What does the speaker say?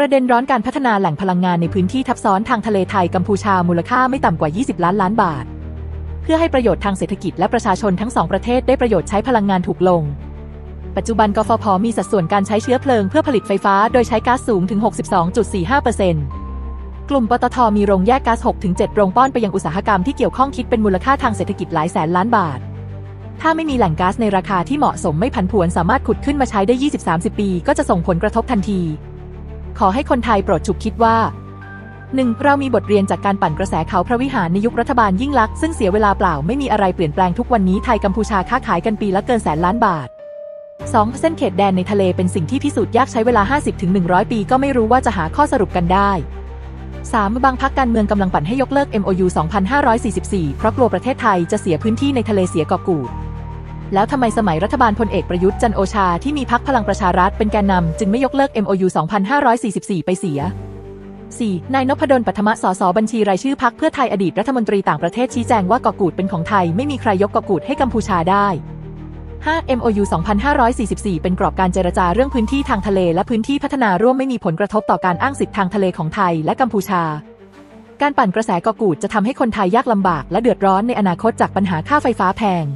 ประเด็นร้อนการพัฒนาแหล่งพลังงานในพื้นที่ทับซ้อนทางทะเลไทยกัมพูชามูลค่าไม่ต่ำกว่า 20 ล้านล้านบาท เพื่อให้ประโยชน์ทางเศรษฐกิจและประชาชนทั้งสองประเทศได้ประโยชน์ใช้พลังงานถูกลง ปัจจุบันกฟผมีสัดส่วนการใช้เชื้อเพลิงเพื่อผลิตไฟฟ้าโดยใช้ก๊าซสูงถึง 62.45%กลุ่มปตทมีโรงแยกก๊าซ 6-7 โรงป้อนไปยังอุตสาหกรรมที่เกี่ยวข้องคิดเป็นมูลค่าทางเศรษฐกิจหลายแสนล้านบาทถ้าไม่มีแหล่งก๊าซในราคาที่เหมาะสมไม่ผันผวนสามารถขุดขึ้นมาใช้ได้ 20-30 ปี ก็จะส่งผลกระทบทันที ขอให้คนไทยโปรดฉุกคิดว่า 1. เรามีบทเรียนจากการปั่นกระแสเขาพระวิหารในยุครัฐบาลยิ่งลักษณ์ซึ่งเสียเวลาเปล่าไม่มีอะไรเปลี่ยนแปลงทุกวันนี้ไทยกัมพูชาค้าขายกันปีละเกินแสนล้านบาท 2. เส้นเขตแดนในทะเลเป็นสิ่งที่พิสูจน์ยากใช้เวลา 50-100 ปีก็ไม่รู้ว่าจะหาข้อสรุปกันได้ 3. บางพักการเมืองกำลังปั่นให้ยกเลิก MOU 2544 เพราะกลัวประเทศไทยจะเสียพื้นที่ในทะเลเสียกอกูด แล้วทำไมสมัยรัฐบาลพลเอกประยุทธ์จันโอชาที่มีพักพลังประชารัฐเป็นแกนนำจึงไม่ยกเลิก MOU 2544 ไปเสีย 4. นายนพดลปัทมะสสบัญชีรายชื่อพักเพื่อไทยอดีตรัฐมนตรีต่างประเทศชี้แจงว่าเกาะกูดเป็นของไทยไม่มีใครยกเกาะกูดให้กัมพูชาได้ 5. MOU 2544 เป็นกรอบการเจรจาเรื่องพื้นที่ทางทะเลและพื้นที่พัฒนาร่วมไม่มีผลกระทบต่อการอ้างสิทธิทางทะเลของไทยและกัมพูชา การปั่นกระแสเกาะกูดจะทำให้คนไทยยากลำบากและเดือดร้อนในอนาคตจากปัญหาค่าไฟฟ้าแพง